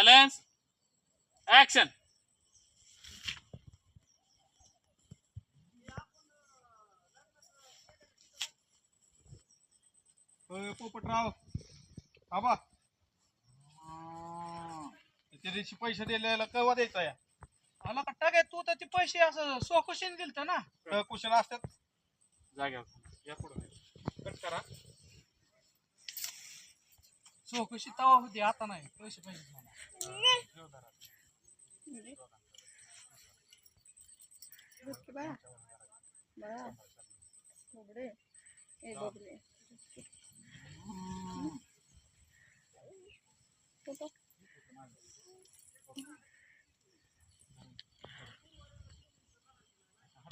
Silence action Popatrao आबा त्या दिवशी पैसे दिलेला केव्हा द्यायचा या? आला का टाकाय तू तर ते पैसे असं सोखुशीन दिलत ना. क्वेश्चन असतात. जाग्यावर. या पुढे. कट करा. सोखुशी तवा होती आता नाही. पैसे पाहिजे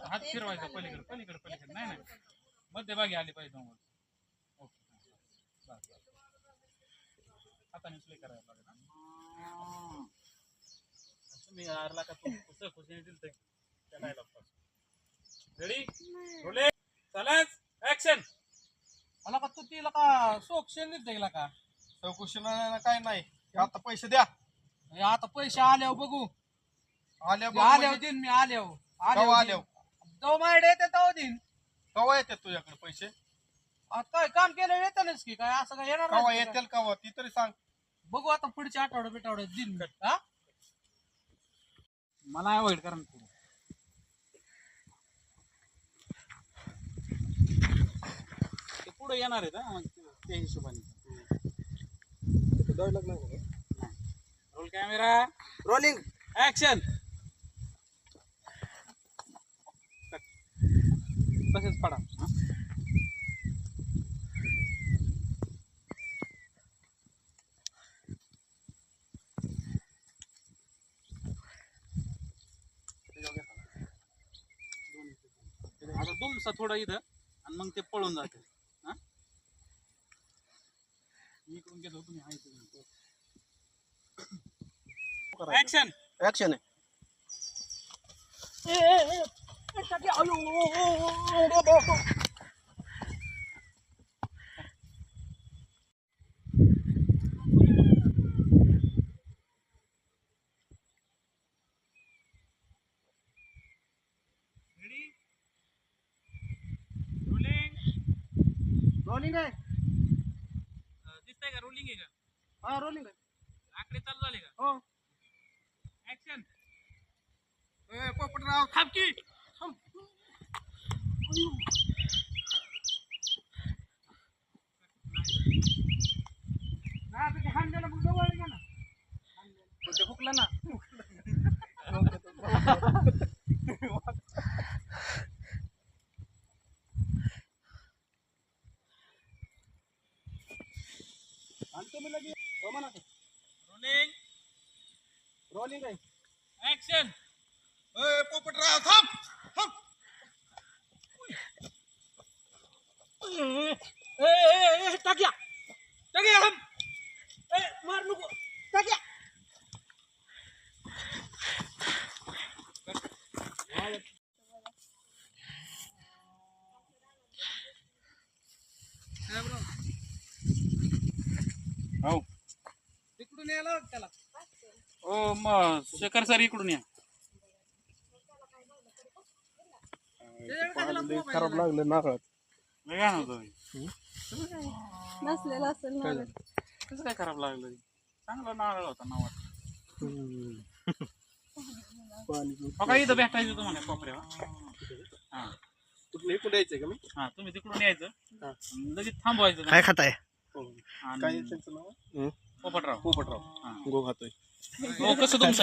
हात फिरवायचा पलीकडे पलीकडे पलीकडे. नाही नाही. मध्यभागी आली पाहिजे प्ले करायला लागेल. तुम्ही आरला का तू पुस्तक खुशीने दिलं त्या डायलॉग रेडी रोले ऍक्शन आला का तू तिला का सोखशीन दिलत गेला का काय नाही. हे आता पैसे द्या. आता पैसे आल्यावर बघू. आल्या ते आल्यावर देईन मी आल्यावर. देईन. आल्यावर? जेव्हा माझ्याकडे येते तेव्हा देईन. कवा येतात तुझ्याकडे पैसे? आता काय काम केलं येतानच की काय? असं काय येणार कवा नाही? येतील कवा? ती तरी सांग. बघू आता पुढच्या आठवड्या बिठवड्यात देईन मी. हा? मला अवॉइड करा ना तू ते पुढे येणार आहेत हा, मग ते- त्या हिशोबाने. रोल कॅमेरा रोलिंग ऍक्शन तसेच पडा हा. आता तुमचा थोडं इथं आणि मग ते पळून जाते हा मी इकडून घेतो तुम्ही आहे ऍक्शन ऍक्शन आहे रेडी रोलिंग रोलिंग आहे? दिसतंय का रोलिंग आहे का? हा रोलिंग आहे. आकडे चालू झाले का? हो. ऍक्शन ए, पोपटराव थांब की. ना आता ते हाणलेलं मग जवळ आहे का ना? ते हुकलं ना? तुम्ही लगे ते. रोलिंग रोलिंग आहे. ऍक्शन पोपटराव थांब ए, ए, ए, टाक्या टाक्या हम ए मार नको टाक्या हो तिकडून यायला लाव त्याला. ओ मग शेखर सर इकडून या. खराब? लागलं नारळात नव्हतं नसलेलं असेल ना कसं काय खराब लागलं? चांगला नारळ होता नावात हो का इथं भेटायचं तुम्हाला कोपऱ्यावर? हा. इकडे यायचंय का मी? हा तुम्ही तिकडून यायचं. हा. लगेच थांबवायचं. काय खाताय? काय त्यांचं नाव? पोपटराव. पोपटराव. हा. गो खातोय हो कसं तुमचं